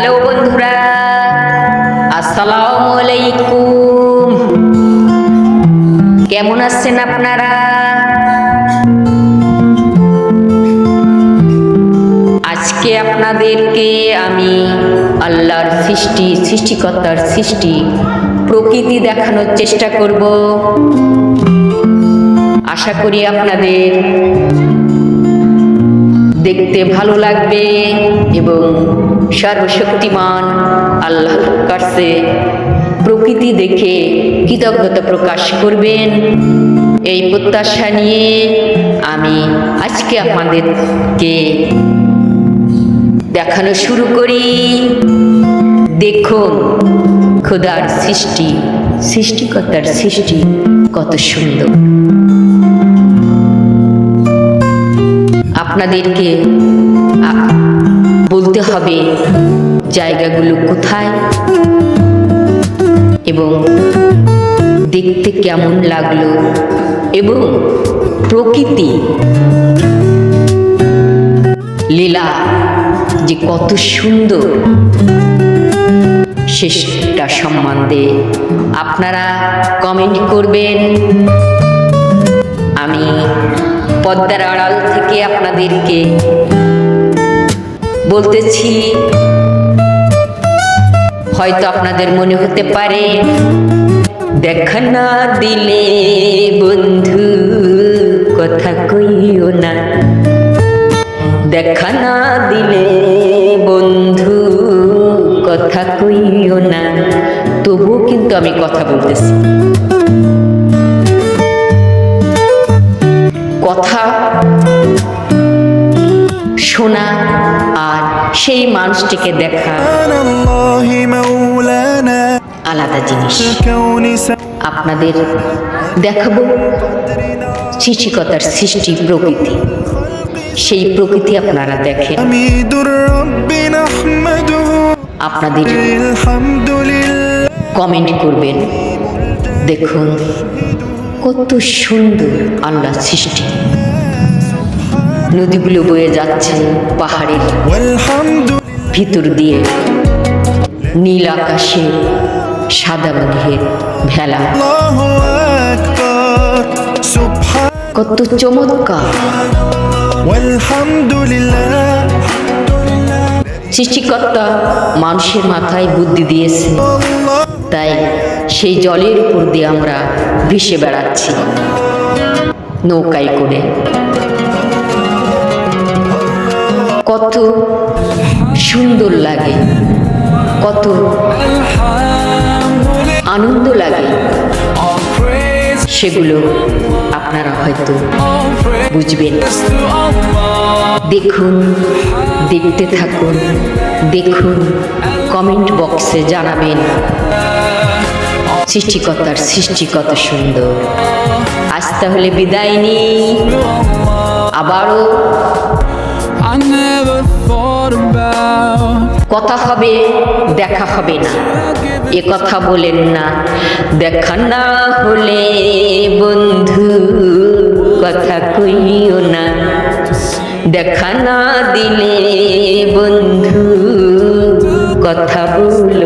Hello বন্ধুরা, আসসালামু আলাইকুম। কেমন আছেন আপনারা? আজকে আপনাদেরকে আমি আল্লাহর সৃষ্টি, সৃষ্টিকর্তার সৃষ্টি, প্রকৃতি দেখানোর চেষ্টা করব। আশা করি আপনাদের দেখতে ভালো লাগবে এবং সর্বশক্তিমান আল্লাহর কাছে প্রকৃতি দেখে কৃতজ্ঞতা প্রকাশ করবেন। এই প্রত্যাশা নিয়ে আমি আজকে আপনাদেরকে দেখানো শুরু করি। দেখুন, খোদার সৃষ্টি, সৃষ্টিকর্তার সৃষ্টি কত সুন্দর। আপনাদেরকে বলতে হবে জায়গাগুলো কোথায় এবং দেখতে কেমন লাগল এবং প্রকৃতি লীলা যে কত সুন্দর শেষটা সম্বন্ধে আপনারা কমেন্ট করবেন। আমি পদ্মার আড়াল থেকে আপনাদেরকে বলতেছি, হয়তো আপনাদের মনে হতে পারে, দেখা না দিলে বন্ধু কথা কইও না। দেখা না দিলে বন্ধু কথা কইও না। তবুও কিন্তু আমি কথা বলতেছি। কথা, শোনা আর সেই মানুষটিকে দেখা। আলাদা জিনিস। আপনাদের দেখাবো চিচিকতার সৃষ্টি প্রকৃতি। সেই প্রকৃতি আপনারা দেখেন। আপনাদের কমেন্ট করবেন। দেখুন। কত সুন্দর আল্লাহ সৃষ্টি। নদীগুলো বয়ে যাচ্ছে পাহাড়ের ভিতর দিয়ে। নীল আকাশে সাদা মেঘের ভেলা। কত চমৎকার। সৃষ্টিকর্তা মানুষের মাথায় বুদ্ধি দিয়েছে। তাই সেই জলের উপর দিয়ে আমরা ভেসে বেড়াচ্ছি নৌকায় করে। কত সুন্দর লাগে, কত আনন্দ লাগে। সেগুলো আপনারা হয়তো বুঝবেন। দেখুন, দেখতে থাকুন, দেখুন কমেন্ট বক্সে জানাবেন। সৃষ্টিকর্তার সৃষ্টি কত সুন্দর। আজ তাহলে বিদায় নিই। আবারও কথা হবে, দেখা হবে না। এ কথা বলেন না। দেখা না হলে বন্ধু, কথা কইও না। দেখা না দিলে বন্ধু, কথা বলো